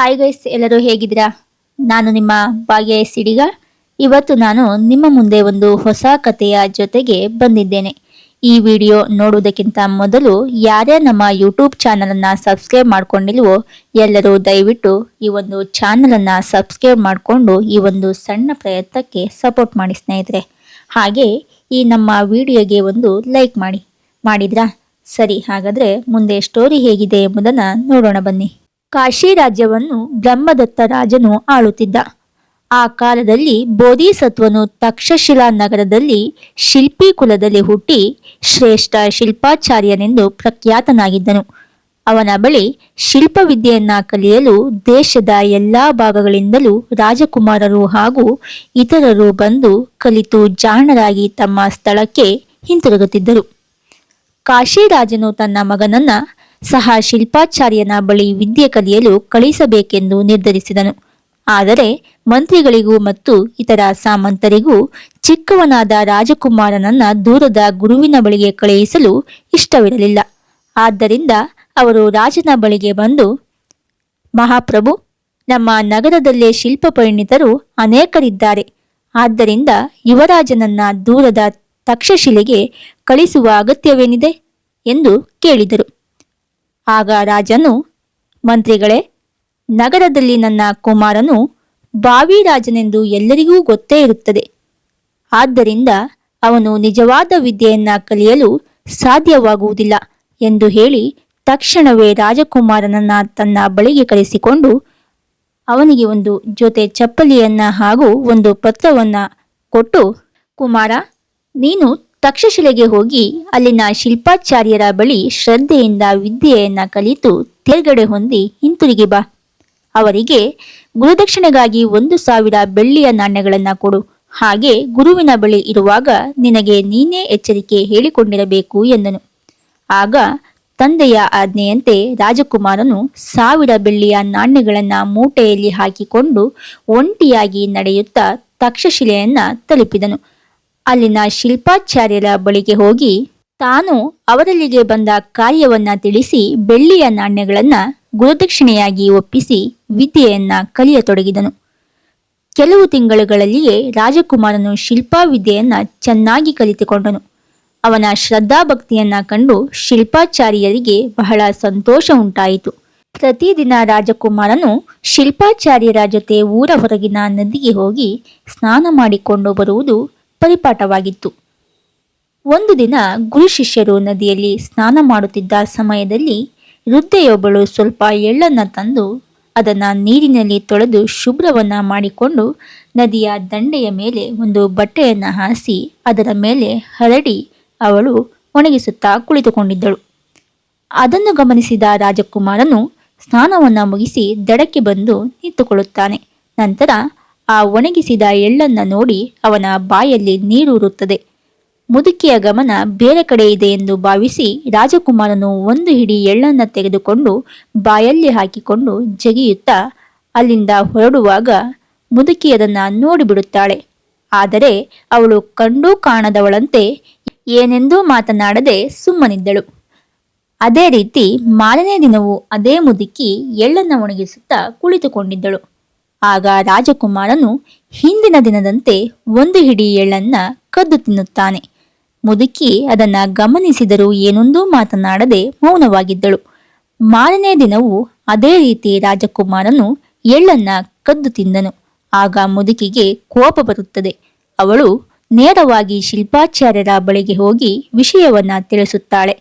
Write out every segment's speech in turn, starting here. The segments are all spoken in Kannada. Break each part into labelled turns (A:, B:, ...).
A: ಹಾಯ್ ಗೈಸ್ ಎಲ್ಲರೂ ಹೇಗಿದ್ದೀರಾ? ನಾನು ನಿಮ್ಮ ಭಾಗ್ಯ ಸಿಡಿಗ ಇವತ್ತು ನಾನು ನಿಮ್ಮ ಮುಂದೆ ಒಂದು ಹೊಸ ಕಥೆಯ ಜೊತೆಗೆ ಬಂದಿದ್ದೇನೆ. ಈ ವಿಡಿಯೋ ನೋಡುವುದಕ್ಕಿಂತ ಮೊದಲು ಯಾರೇ ನಮ್ಮ ಯೂಟ್ಯೂಬ್ ಚಾನಲನ್ನು ಸಬ್ಸ್ಕ್ರೈಬ್ ಮಾಡ್ಕೊಂಡಿಲ್ವೋ ಎಲ್ಲರೂ ದಯವಿಟ್ಟು ಈ ಒಂದು ಚಾನಲನ್ನು ಸಬ್ಸ್ಕ್ರೈಬ್ ಮಾಡಿಕೊಂಡು ಈ ಒಂದು ಸಣ್ಣ ಪ್ರಯತ್ನಕ್ಕೆ ಸಪೋರ್ಟ್ ಮಾಡಿ ಸ್ನೇಹಿತರೆ. ಹಾಗೆ ಈ ನಮ್ಮ ವಿಡಿಯೋಗೆ ಒಂದು ಲೈಕ್ ಮಾಡಿ. ಮಾಡಿದ್ರಾ? ಸರಿ, ಹಾಗಾದರೆ ಮುಂದೆ ಸ್ಟೋರಿ ಹೇಗಿದೆ ಎಂಬುದನ್ನು ನೋಡೋಣ ಬನ್ನಿ. ಕಾಶಿ ರಾಜ್ಯವನ್ನು ಬ್ರಹ್ಮದತ್ತ ರಾಜನು ಆಳುತ್ತಿದ್ದ. ಆ ಕಾಲದಲ್ಲಿ ಬೋಧಿಸತ್ವನು ತಕ್ಷಶಿಲಾ ನಗರದಲ್ಲಿ ಶಿಲ್ಪಿ ಕುಲದಲ್ಲಿ ಹುಟ್ಟಿ ಶ್ರೇಷ್ಠ ಶಿಲ್ಪಾಚಾರ್ಯನೆಂದು ಪ್ರಖ್ಯಾತನಾಗಿದ್ದನು. ಅವನ ಬಳಿ ಶಿಲ್ಪವಿದ್ಯೆಯನ್ನ ಕಲಿಯಲು ದೇಶದ ಎಲ್ಲಾ ಭಾಗಗಳಿಂದಲೂ ರಾಜಕುಮಾರರು ಹಾಗೂ ಇತರರು ಬಂದು ಕಲಿತು ಜಾಣರಾಗಿ ತಮ್ಮ ಸ್ಥಳಕ್ಕೆ ಹಿಂತಿರುಗುತ್ತಿದ್ದರು. ಕಾಶಿರಾಜನು ತನ್ನ ಮಗನನ್ನ ಸಹ ಶಿಲ್ಪಾಚಾರ್ಯನ ಬಳಿ ವಿದ್ಯೆ ಕಲಿಯಲು ಕಳಿಸಬೇಕೆಂದು ನಿರ್ಧರಿಸಿದನು. ಆದರೆ ಮಂತ್ರಿಗಳಿಗೂ ಮತ್ತು ಇತರ ಸಾಮಂತರಿಗೂ ಚಿಕ್ಕವನಾದ ರಾಜಕುಮಾರನನ್ನ ದೂರದ ಗುರುವಿನ ಬಳಿಗೆ ಕಳುಹಿಸಲು ಇಷ್ಟವಿರಲಿಲ್ಲ. ಆದ್ದರಿಂದ ಅವರು ರಾಜನ ಬಳಿಗೆ ಬಂದು, ಮಹಾಪ್ರಭು, ನಮ್ಮ ನಗರದಲ್ಲೇ ಶಿಲ್ಪ ಪರಿಣಿತರು ಅನೇಕರಿದ್ದಾರೆ. ಆದ್ದರಿಂದ ಯುವರಾಜನನ್ನ ದೂರದ ತಕ್ಷಶಿಲೆಗೆ ಕಳಿಸುವ ಅಗತ್ಯವೇನಿದೆ? ಎಂದು ಕೇಳಿದರು. ಆಗ ರಾಜನು, ಮಂತ್ರಿಗಳೇ, ನಗರದಲ್ಲಿ ನನ್ನ ಕುಮಾರನು ಬಾವಿ ರಾಜನೆಂದು ಎಲ್ಲರಿಗೂ ಗೊತ್ತೇ ಇರುತ್ತದೆ. ಆದ್ದರಿಂದ ಅವನು ನಿಜವಾದ ವಿದ್ಯೆಯನ್ನ ಕಲಿಯಲು ಸಾಧ್ಯವಾಗುವುದಿಲ್ಲ ಎಂದು ಹೇಳಿ ತಕ್ಷಣವೇ ರಾಜಕುಮಾರನನ್ನ ತನ್ನ ಬಳಿಗೆ ಕರೆಸಿಕೊಂಡು ಅವನಿಗೆ ಒಂದು ಜೊತೆ ಚಪ್ಪಲಿಯನ್ನ ಹಾಗೂ ಒಂದು ಪತ್ರವನ್ನ ಕೊಟ್ಟು, ಕುಮಾರ, ನೀನು ತಕ್ಷಶಿಲೆಗೆ ಹೋಗಿ ಅಲ್ಲಿನ ಶಿಲ್ಪಾಚಾರ್ಯರ ಬಳಿ ಶ್ರದ್ಧೆಯಿಂದ ವಿದ್ಯೆಯನ್ನ ಕಲಿತು ತೇರ್ಗಡೆ ಹೊಂದಿ ಹಿಂತಿರುಗಿ ಬಾ. ಅವರಿಗೆ ಗುರುದಕ್ಷಿಣೆಗಾಗಿ ಒಂದು ಸಾವಿರ ಬೆಳ್ಳಿಯ ನಾಣ್ಯಗಳನ್ನ ಕೊಡು. ಹಾಗೆ ಗುರುವಿನ ಬಳಿ ಇರುವಾಗ ನಿನಗೆ ನೀನೇ ಎಚ್ಚರಿಕೆ ಹೇಳಿಕೊಂಡಿರಬೇಕು ಎಂದನು. ಆಗ ತಂದೆಯ ಆಜ್ಞೆಯಂತೆ ರಾಜಕುಮಾರನು ಸಾವಿರ ಬೆಳ್ಳಿಯ ನಾಣ್ಯಗಳನ್ನ ಮೂಟೆಯಲ್ಲಿ ಹಾಕಿಕೊಂಡು ಒಂಟಿಯಾಗಿ ನಡೆಯುತ್ತಾ ತಕ್ಷಶಿಲೆಯನ್ನ ತಲುಪಿದನು. ಅಲ್ಲಿನ ಶಿಲ್ಪಾಚಾರ್ಯರ ಬಳಿಗೆ ಹೋಗಿ ತಾನು ಅವರಲ್ಲಿಗೆ ಬಂದ ಕಾರ್ಯವನ್ನ ತಿಳಿಸಿ ಬೆಳ್ಳಿಯ ನಾಣ್ಯಗಳನ್ನ ಗುರುದಕ್ಷಿಣೆಯಾಗಿ ಒಪ್ಪಿಸಿ ವಿದ್ಯೆಯನ್ನ ಕಲಿಯತೊಡಗಿದನು. ಕೆಲವು ತಿಂಗಳುಗಳಲ್ಲಿಯೇ ರಾಜಕುಮಾರನು ಶಿಲ್ಪಾ ವಿದ್ಯೆಯನ್ನ ಚೆನ್ನಾಗಿ ಕಲಿತುಕೊಂಡನು. ಅವನ ಶ್ರದ್ಧಾಭಕ್ತಿಯನ್ನ ಕಂಡು ಶಿಲ್ಪಾಚಾರ್ಯರಿಗೆ ಬಹಳ ಸಂತೋಷ ಉಂಟಾಯಿತು. ಪ್ರತಿದಿನ ರಾಜಕುಮಾರನು ಶಿಲ್ಪಾಚಾರ್ಯರ ಜೊತೆ ಊರ ಹೊರಗಿನ ನದಿಗೆ ಹೋಗಿ ಸ್ನಾನ ಮಾಡಿಕೊಂಡು ಬರುವುದು ಪರಿಪಾಠವಾಗಿತ್ತು. ಒಂದು ದಿನ ಗುರು ಶಿಷ್ಯರು ನದಿಯಲ್ಲಿ ಸ್ನಾನ ಮಾಡುತ್ತಿದ್ದ ಸಮಯದಲ್ಲಿ ವೃದ್ಧೆಯೊಬ್ಬಳು ಸ್ವಲ್ಪ ಎಳ್ಳನ್ನು ತಂದು ಅದನ್ನು ನೀರಿನಲ್ಲಿ ತೊಳೆದು ಶುಭ್ರವನ್ನು ಮಾಡಿಕೊಂಡು ನದಿಯ ದಂಡೆಯ ಮೇಲೆ ಒಂದು ಬಟ್ಟೆಯನ್ನು ಹಾಸಿ ಅದರ ಮೇಲೆ ಹರಡಿ ಅವಳು ಒಣಗಿಸುತ್ತಾ ಕುಳಿತುಕೊಂಡಿದ್ದಳು. ಅದನ್ನು ಗಮನಿಸಿದ ರಾಜಕುಮಾರನು ಸ್ನಾನವನ್ನು ಮುಗಿಸಿ ದಡಕ್ಕೆ ಬಂದು ನಿಂತುಕೊಳ್ಳುತ್ತಾನೆ. ನಂತರ ಆ ಒಣಗಿಸಿದ ಎಳ್ಳನ್ನ ನೋಡಿ ಅವನ ಬಾಯಲ್ಲಿ ನೀರೂರುತ್ತದೆ. ಮುದುಕಿಯ ಗಮನ ಬೇರೆ ಕಡೆ ಇದೆ ಎಂದು ಭಾವಿಸಿ ರಾಜಕುಮಾರನು ಒಂದು ಹಿಡಿ ಎಳ್ಳನ್ನ ತೆಗೆದುಕೊಂಡು ಬಾಯಲ್ಲಿ ಹಾಕಿಕೊಂಡು ಜಗಿಯುತ್ತಾ ಅಲ್ಲಿಂದ ಹೊರಡುವಾಗ ಮುದುಕಿ ಅದನ್ನ ನೋಡಿಬಿಡುತ್ತಾಳೆ. ಆದರೆ ಅವಳು ಕಂಡೂ ಕಾಣದವಳಂತೆ ಏನೆಂದೂ ಮಾತನಾಡದೆ ಸುಮ್ಮನಿದ್ದಳು. ಅದೇ ರೀತಿ ಮಾರನೇ ದಿನವೂ ಅದೇ ಮುದುಕಿ ಎಳ್ಳನ್ನ ಒಣಗಿಸುತ್ತಾ ಕುಳಿತುಕೊಂಡಿದ್ದಳು. ಆಗ ರಾಜಕುಮಾರನು ಹಿಂದಿನ ದಿನದಂತೆ ಒಂದು ಹಿಡಿ ಎಳ್ಳನ್ನ ಕದ್ದು ತಿನ್ನುತ್ತಾನೆ. ಮುದುಕಿ ಅದನ್ನ ಗಮನಿಸಿದರೂ ಏನೊಂದೂ ಮಾತನಾಡದೆ ಮೌನವಾಗಿದ್ದಳು. ಮಾರನೇ ದಿನವೂ ಅದೇ ರೀತಿ ರಾಜಕುಮಾರನು ಎಳ್ಳನ್ನ ಕದ್ದು ತಿಂದನು. ಆಗ ಮುದುಕಿಗೆ ಕೋಪ ಬರುತ್ತದೆ. ಅವಳು ನೇರವಾಗಿ ಶಿಲ್ಪಾಚಾರ್ಯರ ಬಳಿಗೆ ಹೋಗಿ ವಿಷಯವನ್ನ ತಿಳಿಸುತ್ತಾಳೆ.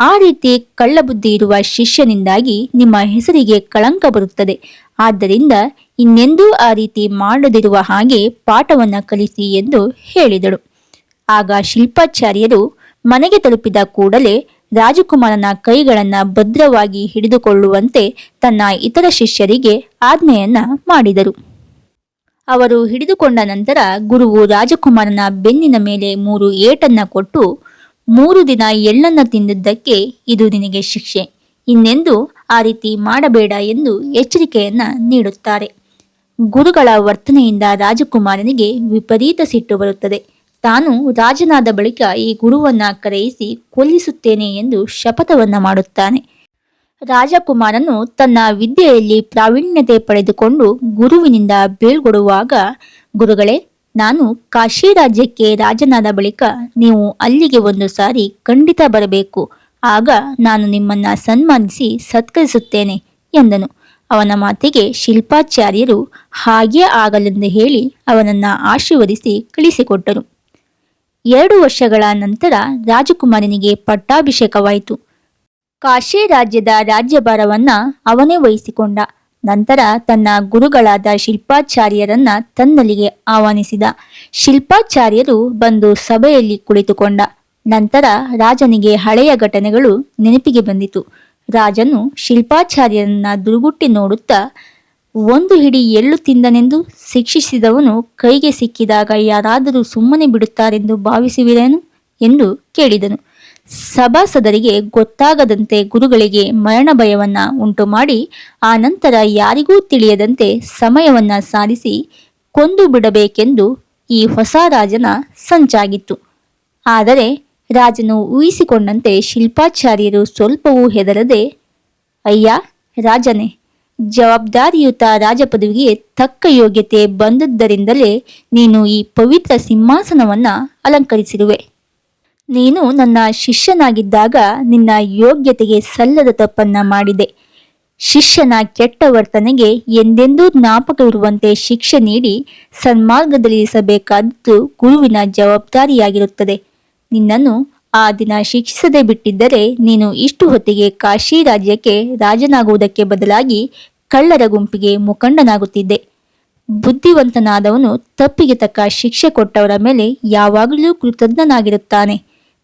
A: ಆ ರೀತಿ ಕಳ್ಳಬುದ್ಧಿ ಇರುವ ಶಿಷ್ಯನಿಂದಾಗಿ ನಿಮ್ಮ ಹೆಸರಿಗೆ ಕಳಂಕ ಬರುತ್ತದೆ. ಆದ್ದರಿಂದ ಇನ್ನೆಂದೂ ಆ ರೀತಿ ಮಾಡದಿರುವ ಹಾಗೆ ಪಾಠವನ್ನ ಕಲಿಸಿ ಎಂದು ಹೇಳಿದಳು. ಆಗ ಶಿಲ್ಪಾಚಾರ್ಯರು ಮನೆಗೆ ತಲುಪಿದ ಕೂಡಲೇ ರಾಜಕುಮಾರನ ಕೈಗಳನ್ನ ಭದ್ರವಾಗಿ ಹಿಡಿದುಕೊಳ್ಳುವಂತೆ ತನ್ನ ಇತರ ಶಿಷ್ಯರಿಗೆ ಆಜ್ಞೆಯನ್ನ ಮಾಡಿದರು. ಅವರು ಹಿಡಿದುಕೊಂಡ ನಂತರ ಗುರುವು ರಾಜಕುಮಾರನ ಬೆನ್ನಿನ ಮೇಲೆ ಮೂರು ಏಟನ್ನ ಕೊಟ್ಟು, ಮೂರು ದಿನ ಎಳ್ಳನ್ನ ತಿಂದಿದ್ದಕ್ಕೆ ಇದು ನಿನಗೆ ಶಿಕ್ಷೆ. ಇನ್ನೆಂದು ಆ ರೀತಿ ಮಾಡಬೇಡ ಎಂದು ಎಚ್ಚರಿಕೆಯನ್ನ ನೀಡುತ್ತಾರೆ. ಗುರುಗಳ ವರ್ತನೆಯಿಂದ ರಾಜಕುಮಾರನಿಗೆ ವಿಪರೀತ ಸಿಟ್ಟು ಬರುತ್ತದೆ. ತಾನು ರಾಜನಾದ ಬಳಿಕ ಈ ಗುರುವನ್ನ ಕರೆಯಿಸಿ ಕೊಲ್ಲಿಸುತ್ತೇನೆ ಎಂದು ಶಪಥವನ್ನ ಮಾಡುತ್ತಾನೆ. ರಾಜಕುಮಾರನು ತನ್ನ ವಿದ್ಯೆಯಲ್ಲಿ ಪ್ರಾವೀಣ್ಯತೆ ಪಡೆದುಕೊಂಡು ಗುರುವಿನಿಂದ ಬೀಳ್ಕೊಡುವಾಗ ಗುರುಗಳೇ, ನಾನು ಕಾಶಿ ರಾಜ್ಯಕ್ಕೆ ರಾಜನಾದ ಬಳಿಕ ನೀವು ಅಲ್ಲಿಗೆ ಒಂದು ಸಾರಿ ಖಂಡಿತ ಬರಬೇಕು. ಆಗ ನಾನು ನಿಮ್ಮನ್ನ ಸನ್ಮಾನಿಸಿ ಸತ್ಕರಿಸುತ್ತೇನೆ ಎಂದನು. ಅವನ ಮಾತಿಗೆ ಶಿಲ್ಪಾಚಾರ್ಯರು ಹಾಗೇ ಆಗಲೆಂದು ಹೇಳಿ ಅವನನ್ನ ಆಶೀರ್ವದಿಸಿ ಕಳಿಸಿಕೊಟ್ಟರು. ಎರಡು ವರ್ಷಗಳ ನಂತರ ರಾಜಕುಮಾರನಿಗೆ ಪಟ್ಟಾಭಿಷೇಕವಾಯಿತು. ಕಾಶಿ ರಾಜ್ಯದ ರಾಜ್ಯಭಾರವನ್ನ ಅವನೇ ವಹಿಸಿಕೊಂಡ. ನಂತರ ತನ್ನ ಗುರುಗಳಾದ ಶಿಲ್ಪಾಚಾರ್ಯರನ್ನ ತನ್ನಲ್ಲಿಗೆ ಆಹ್ವಾನಿಸಿದ. ಶಿಲ್ಪಾಚಾರ್ಯರು ಬಂದು ಸಭೆಯಲ್ಲಿ ಕುಳಿತುಕೊಂಡ. ನಂತರ ರಾಜನಿಗೆ ಹಳೆಯ ಘಟನೆಗಳು ನೆನಪಿಗೆ ಬಂದಿತು. ರಾಜನು ಶಿಲ್ಪಾಚಾರ್ಯರನ್ನ ದುರುಗುಟ್ಟಿ ನೋಡುತ್ತಾ, ಒಂದು ಹಿಡಿ ಎಳ್ಳು ತಿಂದನೆಂದು ಶಿಕ್ಷಿಸಿದವನು ಕೈಗೆ ಸಿಕ್ಕಿದಾಗ ಯಾರಾದರೂ ಸುಮ್ಮನೆ ಬಿಡುತ್ತಾರೆಂದು ಭಾವಿಸುವಿರೇನು? ಎಂದು ಕೇಳಿದನು. ಸಭಾಸದರಿಗೆ ಗೊತ್ತಾಗದಂತೆ ಗುರುಗಳಿಗೆ ಮರಣ ಭಯವನ್ನ ಉಂಟು ಮಾಡಿ ಆ ನಂತರ ಯಾರಿಗೂ ತಿಳಿಯದಂತೆ ಸಮಯವನ್ನ ಸಾಧಿಸಿ ಕೊಂದು ಬಿಡಬೇಕೆಂದು ಈ ಹೊಸ ರಾಜನ ಸಂಚಾಗಿತ್ತು. ಆದರೆ ರಾಜನು ಊಹಿಸಿಕೊಂಡಂತೆ ಶಿಲ್ಪಾಚಾರ್ಯರು ಸ್ವಲ್ಪವೂ ಹೆದರದೆ, ಅಯ್ಯ, ರಾಜನೇ, ಜವಾಬ್ದಾರಿಯುತ ರಾಜಪದವಿಗೆ ತಕ್ಕ ಯೋಗ್ಯತೆ ಬಂದದ್ದರಿಂದಲೇ ನೀನು ಈ ಪವಿತ್ರ ಸಿಂಹಾಸನವನ್ನ ಅಲಂಕರಿಸಿರುವೆ. ನೀನು ನನ್ನ ಶಿಷ್ಯನಾಗಿದ್ದಾಗ ನಿನ್ನ ಯೋಗ್ಯತೆಗೆ ಸಲ್ಲದ ತಪ್ಪನ್ನ ಮಾಡಿದೆ. ಶಿಷ್ಯನ ಕೆಟ್ಟ ವರ್ತನೆಗೆ ಎಂದೆಂದೂ ಜ್ಞಾಪಕವಿರುವಂತೆ ಶಿಕ್ಷೆ ನೀಡಿ ಸನ್ಮಾರ್ಗದಲ್ಲಿರಿಸಬೇಕಾದದ್ದು ಗುರುವಿನ ಜವಾಬ್ದಾರಿಯಾಗಿರುತ್ತದೆ. ನಿನ್ನನ್ನು ಆ ದಿನ ಶಿಕ್ಷಿಸದೆ ಬಿಟ್ಟಿದ್ದರೆ ನೀನು ಇಷ್ಟು ಹೊತ್ತಿಗೆ ಕಾಶಿ ರಾಜ್ಯಕ್ಕೆ ರಾಜನಾಗುವುದಕ್ಕೆ ಬದಲಾಗಿ ಕಳ್ಳರ ಗುಂಪಿಗೆ ಮುಖಂಡನಾಗುತ್ತಿದ್ದೆ. ಬುದ್ಧಿವಂತನಾದವನು ತಪ್ಪಿಗೆ ತಕ್ಕ ಶಿಕ್ಷೆ ಕೊಟ್ಟವರ ಮೇಲೆ ಯಾವಾಗಲೂ ಕೃತಜ್ಞನಾಗಿರುತ್ತಾನೆ.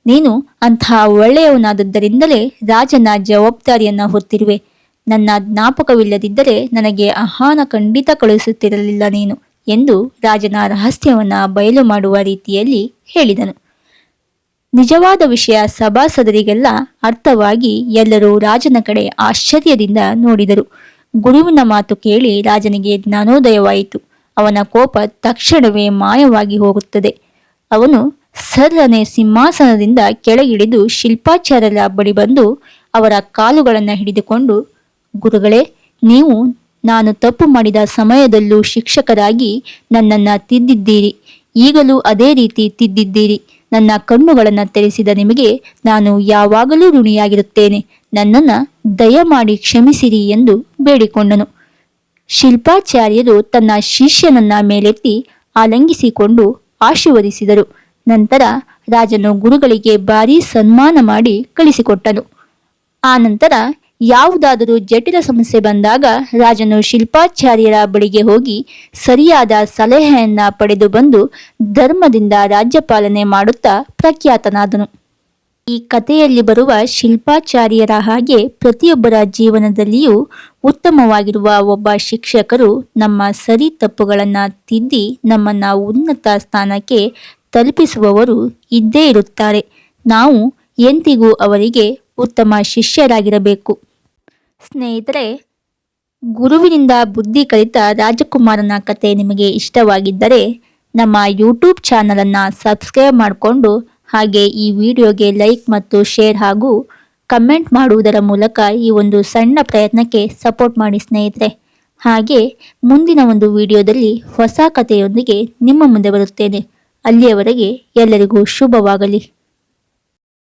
A: ನೀನು ಅಂತಹ ಒಳ್ಳೆಯವನಾದದ್ದರಿಂದಲೇ ರಾಜನ ಜವಾಬ್ದಾರಿಯನ್ನ ಹೊತ್ತಿರುವೆ. ನನ್ನ ಜ್ಞಾಪಕವಿಲ್ಲದಿದ್ದರೆ ನನಗೆ ಆಹ್ವಾನ ಖಂಡಿತ ಕಳುಹಿಸುತ್ತಿರಲಿಲ್ಲ ನೀನು ಎಂದು ರಾಜನ ರಹಸ್ಯವನ್ನ ಬಯಲು ಮಾಡುವ ರೀತಿಯಲ್ಲಿ ಹೇಳಿದನು. ನಿಜವಾದ ವಿಷಯ ಸಭಾಸದರಿಗೆಲ್ಲ ಅರ್ಥವಾಗಿ ಎಲ್ಲರೂ ರಾಜನ ಕಡೆ ಆಶ್ಚರ್ಯದಿಂದ ನೋಡಿದರು. ಗುರುವಿನ ಮಾತು ಕೇಳಿ ರಾಜನಿಗೆ ಜ್ಞಾನೋದಯವಾಯಿತು. ಅವನ ಕೋಪ ತಕ್ಷಣವೇ ಮಾಯವಾಗಿ ಹೋಗುತ್ತದೆ. ಅವನು ಸರ್ರನೆ ಸಿಂಹಾಸನದಿಂದ ಕೆಳಗಿಳಿದು ಶಿಲ್ಪಾಚಾರ್ಯರ ಬಳಿ ಬಂದು ಅವರ ಕಾಲುಗಳನ್ನು ಹಿಡಿದುಕೊಂಡು, ಗುರುಗಳೇ, ನೀವು, ನಾನು ತಪ್ಪು ಮಾಡಿದ ಸಮಯದಲ್ಲೂ ಶಿಕ್ಷಕರಾಗಿ ನನ್ನನ್ನು ತಿದ್ದಿದ್ದೀರಿ. ಈಗಲೂ ಅದೇ ರೀತಿ ತಿದ್ದಿದ್ದೀರಿ. ನನ್ನ ಕಣ್ಣುಗಳನ್ನು ತೆರೆಸಿದ ನಿಮಗೆ ನಾನು ಯಾವಾಗಲೂ ಋಣಿಯಾಗಿರುತ್ತೇನೆ. ನನ್ನನ್ನು ದಯಮಾಡಿ ಕ್ಷಮಿಸಿರಿ ಎಂದು ಬೇಡಿಕೊಂಡನು. ಶಿಲ್ಪಾಚಾರ್ಯರು ತನ್ನ ಶಿಷ್ಯನನ್ನ ಮೇಲೆತ್ತಿ ಆಲಂಗಿಸಿಕೊಂಡು ಆಶೀರ್ವದಿಸಿದರು. ನಂತರ ರಾಜನು ಗುರುಗಳಿಗೆ ಭಾರೀ ಸನ್ಮಾನ ಮಾಡಿ ಕಳಿಸಿಕೊಟ್ಟನು. ಆ ನಂತರ ಯಾವುದಾದರೂ ಜಟಿಲ ಸಮಸ್ಯೆ ಬಂದಾಗ ರಾಜನು ಶಿಲ್ಪಾಚಾರ್ಯರ ಬಳಿಗೆ ಹೋಗಿ ಸರಿಯಾದ ಸಲಹೆಯನ್ನ ಪಡೆದು ಬಂದು ಧರ್ಮದಿಂದ ರಾಜ್ಯಪಾಲನೆ ಮಾಡುತ್ತಾ ಪ್ರಖ್ಯಾತನಾದನು. ಈ ಕಥೆಯಲ್ಲಿ ಬರುವ ಶಿಲ್ಪಾಚಾರ್ಯರ ಹಾಗೆ ಪ್ರತಿಯೊಬ್ಬರ ಜೀವನದಲ್ಲಿಯೂ ಉತ್ತಮವಾಗಿರುವ ಒಬ್ಬ ಶಿಕ್ಷಕರು ನಮ್ಮ ಸರಿ ತಪ್ಪುಗಳನ್ನು ತಿದ್ದಿ ನಮ್ಮನ್ನ ಉನ್ನತ ಸ್ಥಾನಕ್ಕೆ ತಲುಪಿಸುವವರು ಇದ್ದೇ ಇರುತ್ತಾರೆ. ನಾವು ಎಂದಿಗೂ ಅವರಿಗೆ ಉತ್ತಮ ಶಿಷ್ಯರಾಗಿರಬೇಕು. ಸ್ನೇಹಿತರೆ, ಗುರುವಿನಿಂದ ಬುದ್ಧಿ ಕಲಿತ ರಾಜಕುಮಾರನ ಕತೆ ನಿಮಗೆ ಇಷ್ಟವಾಗಿದ್ದರೆ ನಮ್ಮ ಯೂಟ್ಯೂಬ್ ಚಾನಲನ್ನು ಸಬ್ಸ್ಕ್ರೈಬ್ ಮಾಡಿಕೊಂಡು ಹಾಗೆ ಈ ವಿಡಿಯೋಗೆ ಲೈಕ್ ಮತ್ತು ಶೇರ್ ಹಾಗೂ ಕಮೆಂಟ್ ಮಾಡುವುದರ ಮೂಲಕ ಈ ಒಂದು ಸಣ್ಣ ಪ್ರಯತ್ನಕ್ಕೆ ಸಪೋರ್ಟ್ ಮಾಡಿ ಸ್ನೇಹಿತರೆ. ಹಾಗೆ ಮುಂದಿನ ಒಂದು ವಿಡಿಯೋದಲ್ಲಿ ಹೊಸ ಕಥೆಯೊಂದಿಗೆ ನಿಮ್ಮ ಮುಂದೆ ಬರುತ್ತೇನೆ. ಅಲ್ಲಿಯವರೆಗೆ ಎಲ್ಲರಿಗೂ ಶುಭವಾಗಲಿ.